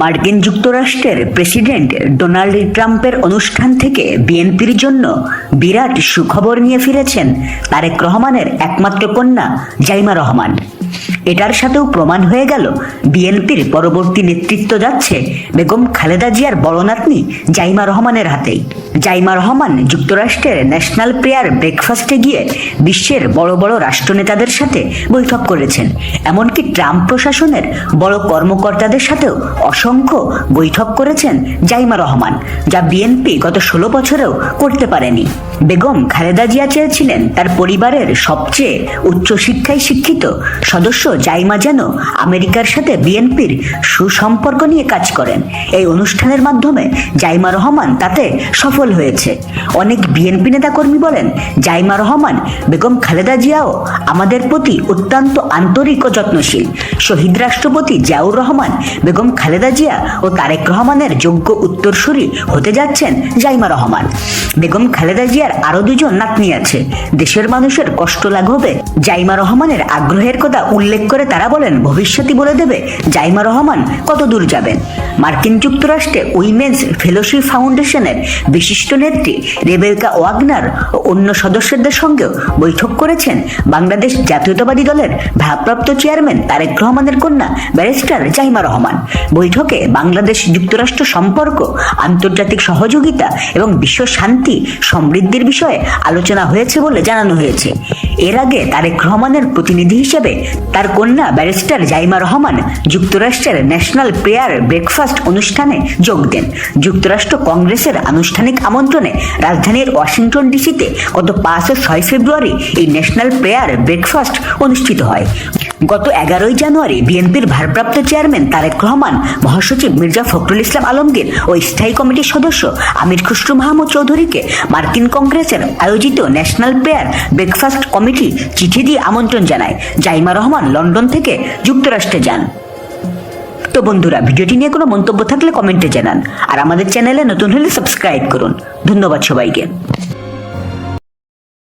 মার্কিন যুক্তরাষ্ট্রের president Donald ট্রাম্পের অনুষ্ঠান থেকে বিএনপির জন্য বিরাট সুখবর নিয়ে ফিরেছেন তারেক রহমানের একমাত্র কন্যা জাইমা রহমান। এটার সাথেও প্রমাণ হয়ে গেল। বিএনপির পরবর্তী নেতৃত্ব যাচ্ছে বেগম খালেদা জিয়ার বড় নাতনি জাইমা রহমানের হাতেই। জাইমা রহমান যুক্তরাষ্ট্রের ন্যাশনাল প্রেয়ার ব্রেকফাস্টে গিয়ে বিশ্বের বড় বড় রাষ্ট্রনেতাদের সাথে বৈঠক করেছেন। এমনকি ট্রাম্প প্রশাসনের বড় কর্মকর্তাদের সাথেও অসংখ্য বৈঠক করেছেন জাইমা রহমান, যা বিএনপি গত ষোলো বছরেও করতে পারেনি। বেগম খালেদা জিয়া চেয়েছিলেন তার পরিবারের সবচেয়ে উচ্চশিক্ষায় শিক্ষিত সদস্য জাইমা যেন আমেরিকার সাথে বিএনপির সুসম্পর্ক নিয়ে কাজ করেন। এই অনুষ্ঠানের মাধ্যমে জাইমা রহমান তাতে সফল হয়েছে। অনেক বিএনপি নেতাকর্মী বলেন জাইমা রহমান, বেগম খালেদা জিয়াও আমাদের প্রতি অত্যন্ত আন্তরিক ও যত্নশীল। শহীদ রাষ্ট্রপতি জিয়াউর রহমান, বেগম খালেদা জিয়া ও তারেক রহমানের যোগ্য উত্তরসূরি হতে যাচ্ছেন জাইমা রহমান। বেগম খালেদা জিয়ার আরও দুজন নাতনি আছে। দেশের মানুষের কষ্ট লাঘবে জাইমা রহমানের আগ্রহের কথা উল্লেখ করে তারা বলেন ভবিষ্যৎই বলে দেবে, জাইমা রহমান কত দূর যাবেন? মার্কিন যুক্তরাষ্ট্রে উইমেন্স ফেলোশিপ ফাউন্ডেশনের বিশিষ্ট নেত্রী রেবেকা ওয়াগনার ও অন্য সদস্যদের সঙ্গেও বৈঠক করেছেন বাংলাদেশ জাতীয়তাবাদী দলের ভারপ্রাপ্ত চেয়ারম্যান তারেক রহমানের কন্যা ব্যারিস্টার জাইমা রহমান। বৈঠকে বাংলাদেশ যুক্তরাষ্ট্র সম্পর্ক, আন্তর্জাতিক সহযোগিতা এবং বিশ্ব শান্তি সমৃদ্ধির বিষয়ে আলোচনা হয়েছে বলে জানানো হয়েছে। এর আগে তারেক রহমানের প্রতিনিধি হিসেবে তার কন্যা ব্যারিস্টার জাইমা রহমান যুক্তরাষ্ট্রের ন্যাশনাল প্রেয়ার ব্রেকফাস্ট অনুষ্ঠানে যোগ দেন। যুক্তরাষ্ট্র কংগ্রেসের আনুষ্ঠানিক আমন্ত্রণে রাজধানীর ওয়াশিংটন ডিসিতে গত পাঁচ ও ছয় ফেব্রুয়ারি এই ন্যাশনাল প্রেয়ার ব্রেকফাস্ট অনুষ্ঠিত হয়। গত এগারোই জানুয়ারি বিএনপির ভারপ্রাপ্ত চেয়ারম্যান তারেক রহমান মহাসচিব মির্জা ফখরুল ইসলাম আলমগীর ও স্থায়ী কমিটির সদস্য আমির খুসরু মাহমুদ চৌধুরীকে মার্কিন কংগ্রেসের আয়োজিত ন্যাশনাল প্রেয়ার ব্রেকফাস্ট কমিটি চিঠি দিয়ে আমন্ত্রণ জানায়। জাইমা রহমান লন্ডন থেকে যুক্তরাষ্ট্রে যান। তো বন্ধুরা, ভিডিওটি নিয়ে কোনো মন্তব্য থাকলে কমেন্টে জানান। আর আমাদের চ্যানেলে নতুন হলে সাবস্ক্রাইব করুন। ধন্যবাদ সবাইকে।